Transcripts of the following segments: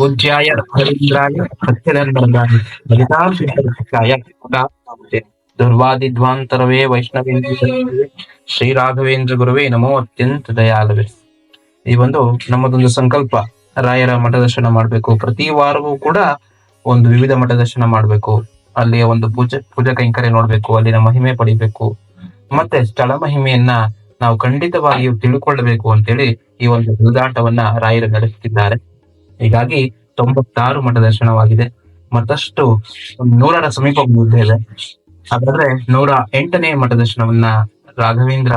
ಪೂಜ್ಯಾಯ ರಾಘವೇಂದ್ರಾಯ ಸತ್ಯನಂದನಾಯ ದುರ್ವಾದಿಧ್ವಾಂತರವೇ ವೈಷ್ಣವೇಂದ್ರ ಶ್ರೀ ರಾಘವೇಂದ್ರ ಗುರುವೇ ನಮೋ ಅತ್ಯಂತ ದಯಾಲವೇ ಈ ಒಂದು ನಮ್ಮದೊಂದು ಸಂಕಲ್ಪ. ರಾಯರ ಮಠ ದರ್ಶನ ಮಾಡ್ಬೇಕು. ಪ್ರತಿ ವಾರವೂ ಕೂಡ ಒಂದು ವಿವಿಧ ಮಠ ದರ್ಶನ ಮಾಡ್ಬೇಕು. ಅಲ್ಲಿಯ ಒಂದು ಪೂಜೆ, ಪೂಜಾ ಕೈಂಕರ್ಯ ನೋಡ್ಬೇಕು. ಅಲ್ಲಿನ ಮಹಿಮೆ ಪಡಿಬೇಕು. ಮತ್ತೆ ಸ್ಥಳ ಮಹಿಮೆಯನ್ನ ನಾವು ಖಂಡಿತವಾಗಿಯೂ ತಿಳ್ಕೊಳ್ಳಬೇಕು ಅಂತೇಳಿ ಈ ಒಂದು ಬಲಿದಾಟವನ್ನ ರಾಯರು ನಡೆಸುತ್ತಿದ್ದಾರೆ. ಹೀಗಾಗಿ ತೊಂಬತ್ತಾರು ಮಠ ದರ್ಶನವಾಗಿದೆ. ಮತ್ತಷ್ಟು ನೂರರ ಸಮೀಪ ಇದೆ. ಹಾಗಾದ್ರೆ ನೂರ ಎಂಟನೇ ಮಠ ದರ್ಶನವನ್ನ ರಾಘವೇಂದ್ರ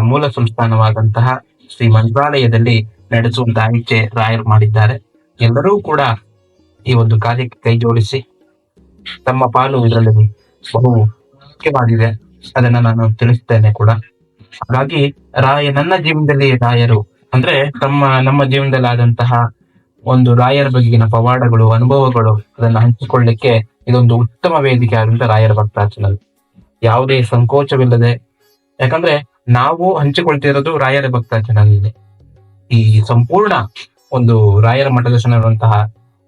ಮೂಲ ಸಂಸ್ಥಾನವಾದಂತಹ ಶ್ರೀ ಮಂತ್ರಾಲಯದಲ್ಲಿ ನಡೆಸುವಂತಹ ಇಚ್ಛೆ ರಾಯರು ಮಾಡಿದ್ದಾರೆ. ಎಲ್ಲರೂ ಕೂಡ ಈ ಒಂದು ಕಾರ್ಯಕ್ಕೆ ಕೈ ಜೋಡಿಸಿ ತಮ್ಮ ಪಾಲು ಇದರಲ್ಲಿ ಬಹು ಮುಖ್ಯವಾಗಿದೆ. ಅದನ್ನ ನಾನು ತಿಳಿಸ್ತೇನೆ ಕೂಡ. ಹಾಗಾಗಿ ರಾಯ ನನ್ನ ಜೀವನದಲ್ಲಿ ರಾಯರು ಅಂದ್ರೆ ತಮ್ಮ ನಮ್ಮ ಜೀವನದಲ್ಲಿ ಆದಂತಹ ಒಂದು ರಾಯರ ಬಗೆಗಿನ ಪವಾಡಗಳು, ಅನುಭವಗಳು ಅದನ್ನ ಹಂಚಿಕೊಳ್ಳಿಕ್ಕೆ ಇದೊಂದು ಉತ್ತಮ ವೇದಿಕೆ ಆದಂತ ರಾಯರ ಭಕ್ತಾಚರಣೆ. ಯಾವುದೇ ಸಂಕೋಚವಿಲ್ಲದೆ, ಯಾಕಂದ್ರೆ ನಾವು ಹಂಚಿಕೊಳ್ತಿರೋದು ರಾಯರ ಭಕ್ತಾಚರಣೆಯಲ್ಲಿ. ಈ ಸಂಪೂರ್ಣ ಒಂದು ರಾಯರ ಮಠದರ್ಶನ ಇರುವಂತಹ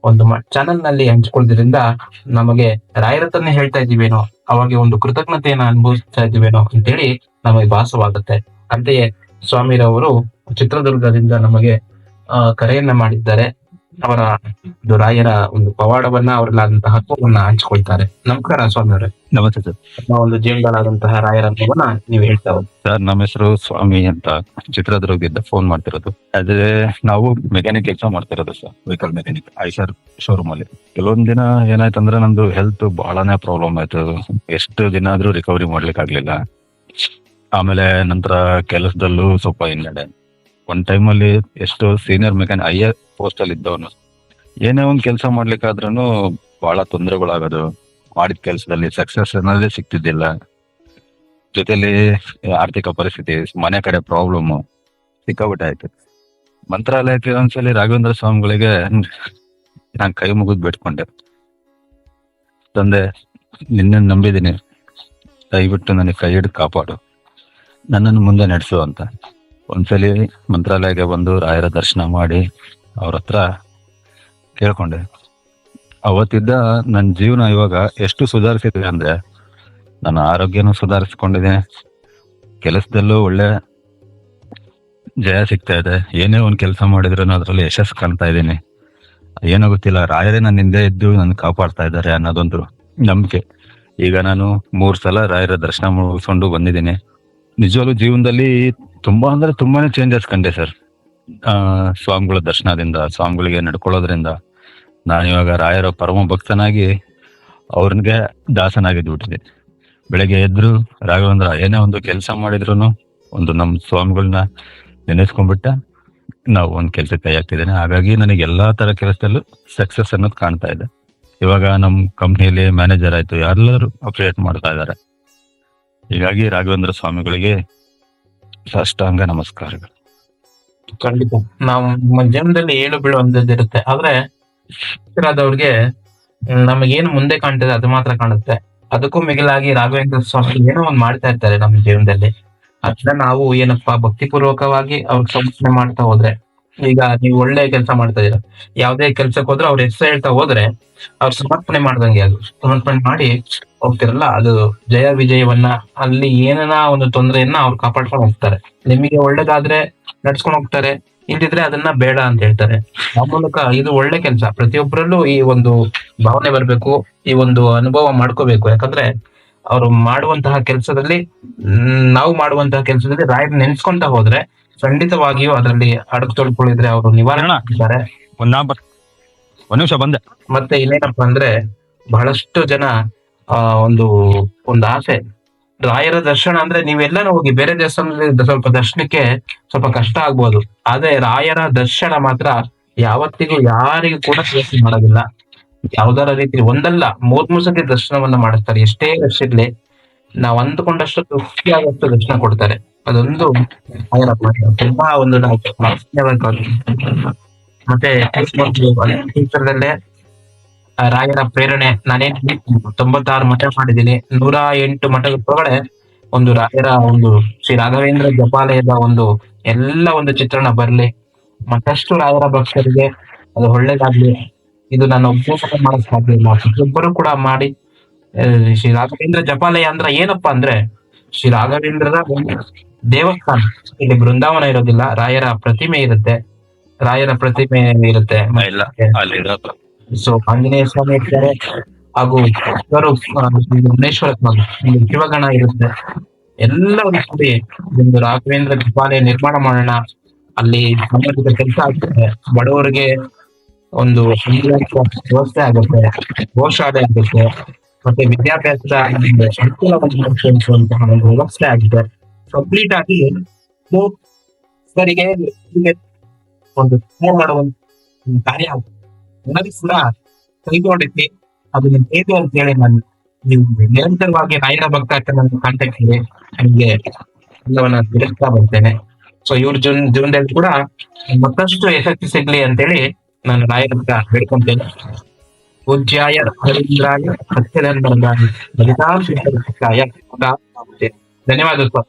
ಒಂದು ಚಾನೆಲ್ನಲ್ಲಿ ಹಂಚಿಕೊಳ್ಳೋದ್ರಿಂದ ನಮಗೆ ರಾಯರ ತನ್ನೇ ಹೇಳ್ತಾ ಇದೀವೇನೋ ಅವಾಗ ಒಂದು ಕೃತಜ್ಞತೆಯನ್ನ ಅನುಭವಿಸ್ತಾ ಇದೀವೇನೋ ಅಂತೇಳಿ ನಮಗೆ ಭಾಸವಾಗುತ್ತೆ. ಅಂತೆಯೇ ಸ್ವಾಮಿರವರು ಚಿತ್ರದುರ್ಗದಿಂದ ನಮಗೆ ಕರೆಯನ್ನ ಮಾಡಿದ್ದಾರೆ. ಅವರ ಒಂದು ರಾಯರ ಒಂದು ಪವಾಡವನ್ನ ಅವರಲ್ಲಾದಂತಹ ಹಕ್ಕುವನ್ನ ಹಂಚಿಕೊಳ್ತಾರೆ. ನಮಸ್ಕಾರ ಸ್ವಾಮಿಯವರೇ ನಮಸ್ತೆ ಸರ್. ನಮ್ಮ ಒಂದು ಜೀವನಗಳಾದಂತಹ ರಾಯರ ಅನುಭವನ ನೀವು ಹೇಳ್ತಾ ಹೋಗಿ. ಸರ್ ನಮ್ಮ ಹೆಸರು ಸ್ವಾಮಿ ಅಂತ ಚಿತ್ರದುರ್ಗದಿಂದ ಫೋನ್ ಮಾಡ್ತಿರೋದು. ಆದ್ರೆ ನಾವು ಮೆಕ್ಯಾನಿಕ್ ಕೆಲಸ ಮಾಡ್ತಿರೋದು sir vehicle mechanic Eicher showroom ಅಲ್ಲಿ. ಕೆಲವೊಂದ್ ದಿನ ಏನಾಯ್ತಂದ್ರೆ ನಂದು ಹೆಲ್ತ್ ಬಹಳನೇ ಪ್ರಾಬ್ಲಮ್ ಆಯ್ತು. ಎಷ್ಟು ದಿನ ಆದ್ರೂ ರಿಕವರಿ ಮಾಡ್ಲಿಕ್ಕೆ ಆಗ್ಲಿಲ್ಲ ಆಮೇಲೆ ನಂತರ ಕೆಲಸದಲ್ಲೂ ಸ್ವಲ್ಪ ಹಿನ್ನಡೆ. ಒಂದ್ ಟೈಮಲ್ಲಿ ಎಷ್ಟು ಸೀನಿಯರ್ ಮೆಕ್ಯಾನಿಕ್ ಐ ಪೋಸ್ಟ್ ಅಲ್ಲಿ ಇದ್ದವನು. ಏನೇ ಒಂದ್ ಕೆಲಸ ಮಾಡ್ಲಿಕ್ಕಾದ್ರೂ ಬಹಳ ತೊಂದರೆಗಳಾಗೋದು. ಮಾಡಿದ ಕೆಲಸದಲ್ಲಿ ಸಕ್ಸಸ್ ಅನ್ನೋದೇ ಸಿಗ್ತಿದ್ದಿಲ್ಲ. ಜೊತೆಲಿ ಆರ್ಥಿಕ ಪರಿಸ್ಥಿತಿ, ಮನೆ ಕಡೆ ಪ್ರಾಬ್ಲಮ್ ಸಿಕ್ಕಾಬಿಟ್ಟೆ ಆಯ್ತು. ಮಂತ್ರಾಲಯಕ್ಕೆ ಒಂದ್ಸಲಿ ರಾಘವೇಂದ್ರ ಸ್ವಾಮಿಗಳಿಗೆ ನಾನು ಕೈ ಮುಗಿದ್ ಬಿಟ್ಕೊಂಡೆ ತಂದೆ ನಿನ್ನ ನಂಬಿದೀನಿ ದಯವಿಟ್ಟು ನನಗೆ ಕೈ ಹಿಡಿದು ಕಾಪಾಡು. ನನ್ನನ್ನು ಮುಂದೆ ನಡೆಸು ಅಂತ. ಒಂದ್ಸಲಿ ಮಂತ್ರಾಲಯಕ್ಕೆ ಬಂದು ರಾಯರ ದರ್ಶನ ಮಾಡಿ ಅವ್ರ ಹತ್ರ ಕೇಳ್ಕೊಂಡೆ. ಅವತ್ತಿದ್ದ ನನ್ನ ಜೀವನ ಇವಾಗ ಎಷ್ಟು ಸುಧಾರಿಸಿದೆ ಅಂದ್ರೆ ನನ್ನ ಆರೋಗ್ಯನೂ ಸುಧಾರಿಸ್ಕೊಂಡಿದ್ದೆ ಕೆಲಸದಲ್ಲೂ ಒಳ್ಳೆ ಜಯ ಸಿಗ್ತಾ ಇದೆ. ಏನೇ ಒಂದು ಕೆಲಸ ಮಾಡಿದ್ರು ಅದರಲ್ಲಿ ಯಶಸ್ಸು ಕಾಣ್ತಾ ಇದ್ದೀನಿ. ಏನೋ ಗೊತ್ತಿಲ್ಲ, ರಾಯರೇ ನನ್ನ ಹಿಂದೆ ಇದ್ದು ನನ್ನ ಕಾಪಾಡ್ತಾ ಇದ್ದಾರೆ ಅನ್ನೋದೊಂದು ನಂಬಿಕೆ. ಈಗ ನಾನು ಮೂರು ಸಲ ರಾಯರ ದರ್ಶನ ಮುಗಿಸ್ಕೊಂಡು ಬಂದಿದ್ದೀನಿ. ನಿಜವಾಗ್ಲೂ ಜೀವನದಲ್ಲಿ ತುಂಬಾ ಅಂದ್ರೆ ತುಂಬಾನೇ ಚೇಂಜಸ್ ಕಂಡೆ ಸರ್ ಸ್ವಾಮಿಗಳ ದರ್ಶನದಿಂದ, ಸ್ವಾಮಿಗಳಿಗೆ ನಡ್ಕೊಳ್ಳೋದ್ರಿಂದ ನಾನು ಇವಾಗ ರಾಯರ ಪರಮ ಭಕ್ತನಾಗಿ ಅವ್ರನ್ಗೆ ದಾಸನಾಗಿದ್ದು ಬೆಳಗ್ಗೆ ಎದ್ರು ರಾಘವೇಂದ್ರ ಏನೇ ಒಂದು ಕೆಲಸ ಮಾಡಿದ್ರು ಒಂದು ನಮ್ಮ ಸ್ವಾಮಿಗಳನ್ನ ನೆನೆಸ್ಕೊಂಡ್ಬಿಟ್ಟ ನಾವು ಒಂದು ಕೆಲಸ ಕೈ ಹಾಕ್ತಿದ್ದೇನೆ ಹಾಗಾಗಿ ನನಗೆ ಎಲ್ಲಾ ತರ ಕೆಲಸದಲ್ಲೂ ಸಕ್ಸಸ್ ಅನ್ನೋದು ಕಾಣ್ತಾ ಇದೆ. ಇವಾಗ ನಮ್ಮ ಕಂಪ್ನಿಯಲ್ಲಿ ಮ್ಯಾನೇಜರ್ ಆಯ್ತು. ಎಲ್ಲರೂ ಅಪ್ರಿಯೇಟ್ ಮಾಡ್ತಾ ಇದ್ದಾರೆ. ಹೀಗಾಗಿ ರಾಘವೇಂದ್ರ ಸ್ವಾಮಿಗಳಿಗೆ ಸಾಷ್ಟಾಂಗ ನಮಸ್ಕಾರಗಳು. ಖಂಡಿತ. ನಾವು ನಮ್ಮ ಜೀವನದಲ್ಲಿ ಏಳು ಬೀಳು ಒಂದದ್ದು ಇರುತ್ತೆ. ಆದ್ರೆ ಅವ್ರಿಗೆ ನಮಗೇನು ಮುಂದೆ ಕಾಣ್ತದೆ ಅದು ಮಾತ್ರ ಕಾಣುತ್ತೆ. ಅದಕ್ಕೂ ಮಿಗಿಲಾಗಿ ರಾಘವೇಂದ್ರ ಸ್ವಾಮಿ ಏನೋ ಒಂದ್ ಮಾಡ್ತಾ ಇರ್ತಾರೆ ನಮ್ಮ ಜೀವನದಲ್ಲಿ. ಅದನ್ನ ನಾವು ಏನಪ್ಪಾ, ಭಕ್ತಿಪೂರ್ವಕವಾಗಿ ಅವ್ರಿಗೆ ಸಮರ್ಪಣೆ ಮಾಡ್ತಾ ಹೋದ್ರೆ, ಈಗ ನೀವು ಒಳ್ಳೆ ಕೆಲಸ ಮಾಡ್ತಾ ಇದೀರ. ಯಾವ್ದೇ ಕೆಲ್ಸಕ್ಕೆ ಹೋದ್ರೆ ಅವ್ರ ಹೆಸರು ಹೇಳ್ತಾ ಹೋದ್ರೆ ಅವ್ರ ಸಮರ್ಪಣೆ ಮಾಡ್ದಂಗೆ ಅದು. ಸಮರ್ಪಣೆ ಮಾಡಿ ಹೋಗ್ತಿರಲ್ಲ ಅದು ಜಯ ವಿಜಯವನ್ನ ಅಲ್ಲಿ ಏನನ ಒಂದು ತೊಂದರೆಯನ್ನ ಅವ್ರು ಕಾಪಾಡ್ಕೊಂಡು ಹೋಗ್ತಾರೆ. ನಿಮಗೆ ಒಳ್ಳೇದಾದ್ರೆ ನಡ್ಸ್ಕೊಂಡು ಹೋಗ್ತಾರೆ ಇಲ್ದಿದ್ರೆ ಅದನ್ನ ಬೇಡ ಅಂತ ಹೇಳ್ತಾರೆ. ಆ ಮೂಲಕ ಇದು ಒಳ್ಳೆ ಕೆಲಸ. ಪ್ರತಿಯೊಬ್ಬರಲ್ಲೂ ಈ ಒಂದು ಭಾವನೆ ಬರ್ಬೇಕು ಈ ಒಂದು ಅನುಭವ ಮಾಡ್ಕೋಬೇಕು. ಯಾಕಂದ್ರೆ ಅವರು ಮಾಡುವಂತಹ ಕೆಲಸದಲ್ಲಿ ನಾವು ಮಾಡುವಂತಹ ಕೆಲಸದಲ್ಲಿ ರಾಯರ್ ನೆನ್ಸ್ಕೊಂತ ಹೋದ್ರೆ ಖಂಡಿತವಾಗಿಯೂ ಅದರಲ್ಲಿ ಅಡಕು ತೊಳ್ಕೊಳ್ಳಿದ್ರೆ ಅವರು ನಿವಾರಣೆ ನಂಬರ್ ಒಂದ್ ನಿಮಿಷ ಬಂದೆ. ಮತ್ತೆ ಇನ್ನೇನಪ್ಪಾ ಅಂದ್ರೆ ಬಹಳಷ್ಟು ಜನ ಆ, ಒಂದು ಒಂದು ಆಸೆ. ರಾಯರ ದರ್ಶನ ಅಂದ್ರೆ ನೀವೆಲ್ಲಾನು ಹೋಗಿ ಬೇರೆ ದೇವಸ್ಥಾನದಲ್ಲಿ ಸ್ವಲ್ಪ ದರ್ಶನಕ್ಕೆ ಸ್ವಲ್ಪ ಕಷ್ಟ ಆಗ್ಬೋದು. ಆದ್ರೆ ರಾಯರ ದರ್ಶನ ಮಾತ್ರ ಯಾವತ್ತಿಗೂ ಯಾರಿಗೂ ಕೂಡ ಕೆಲಸ ಮಾಡೋದಿಲ್ಲ. ಯಾವ್ದಾರ ರೀತಿ ಒಂದಲ್ಲ, ಮೂರ್ ಮೂರ್ ಸತಿ ದರ್ಶನವನ್ನ ಮಾಡಿಸ್ತಾರೆ. ಎಷ್ಟೇ ವರ್ಷ ಇರ್ಲಿ, ನಾವ್ ಅಂದ್ಕೊಂಡಷ್ಟು ತೃಪ್ತಿಯಾಗಷ್ಟು ದರ್ಶನ ಕೊಡ್ತಾರೆ. ಅದೊಂದು. ತುಂಬಾ ಒಂದು ನಾವು. ಮತ್ತೆ ರಾಯರ ಪ್ರೇರಣೆ. ನಾನೇನು ತೊಂಬತ್ತಾರು ಮಠ ಮಾಡಿದ್ದೀನಿ. ನೂರ ಎಂಟು ಮಠದ ಒಂದು ರಾಯರ ಒಂದು ಶ್ರೀ ರಾಘವೇಂದ್ರ ಜಪಾಲಯದ ಒಂದು ಎಲ್ಲ ಒಂದು ಚಿತ್ರಣ ಬರಲಿ. ಮತ್ತಷ್ಟು ರಾಯರ ಭಕ್ತರಿಗೆ ಅದು ಒಳ್ಳೇದಾಗ್ಲಿ. ಇದು ನನ್ನ ಒಬ್ಬ ಮಾಡಕ್ ಸಾಧ್ಯ ಪ್ರತಿಯೊಬ್ಬರು ಕೂಡ ಮಾಡಿ ಶ್ರೀ ರಾಘವೇಂದ್ರ ಜಪಾಲಯ ಅಂದ್ರೆ ಏನಪ್ಪಾ ಅಂದ್ರೆ, ಶ್ರೀ ರಾಘವೇಂದ್ರರ ದೇವಸ್ಥಾನ. ಇಲ್ಲಿ ಬೃಂದಾವನ ಇರೋದಿಲ್ಲ, ರಾಯರ ಪ್ರತಿಮೆ ಇರುತ್ತೆ. ರಾಯರ ಪ್ರತಿಮೆ ಇರುತ್ತೆ. ಸೊ ಆಂಜನೇಯ ಸ್ವಾಮಿ ಇರ್ತಾರೆ. ಹಾಗೂ ಭುವನೇಶ್ವರ ಸ್ವಾಮಿ ಒಂದು ಶಿವಗಣ ಇರುತ್ತೆ. ಎಲ್ಲರೂ ಕೂಡಿ ಒಂದು ರಾಘವೇಂದ್ರ ದೇವಾಲಯ ನಿರ್ಮಾಣ ಮಾಡೋಣ. ಅಲ್ಲಿ ಸಂಬಂಧಿತ ಕೆಲಸ ಆಗ್ತದೆ ಬಡವರಿಗೆ ಒಂದು ವ್ಯವಸ್ಥೆ ಆಗುತ್ತೆ. ಗೋಶಾಲೆ ಆಗುತ್ತೆ. ಮತ್ತೆ ವಿದ್ಯಾಭ್ಯಾಸದ ಅನುಕೂಲವನ್ನು ಒಂದು ವ್ಯವಸ್ಥೆ ಆಗಿದೆ. ಕಂಪ್ಲೀಟ್ ಆಗಿ ಒಂದು ಕಾರ್ಯ ಆಗುತ್ತೆ. ಕೂಡ ಅದು ಬೇಕು ಹೇಗೆ ಅಂತ ಹೇಳಿ ನಾನು ನೀವು ನಿರಂತರವಾಗಿ ರಾಯರ ಭಕ್ತ ನನ್ನ ಕಾಂಟ್ಯಾಕ್ಟ್ ಇದೆ ನನಗೆ ಎಲ್ಲವನ್ನ ತಿಳಿಸ್ತಾ ಬರ್ತೇನೆ. ಸೊ ಇವ್ರ ಜೀವನ, ಜೀವನದಲ್ಲಿ ಕೂಡ ಮತ್ತಷ್ಟು ಯಶಸ್ವಿ ಸಿಗ್ಲಿ ಅಂತೇಳಿ ನಾನು ರಾಯರ ಹತ್ರ ಬೇಡ್ಕೊಂತೇನೆ. ಪೂಜ್ಯಾಯ ರವೀಂದ್ರಾಯ ಶ್ರೀಕೃಷ್ಣಾಯ ಧನ್ಯವಾದ ಸರ್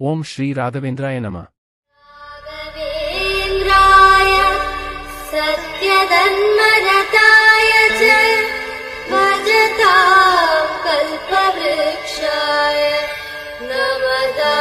ஓம் ஸ்ரீ ராகவேந்திராய நம सत्यधन्मरताय च भजतां कल्पवृक्षाय नमता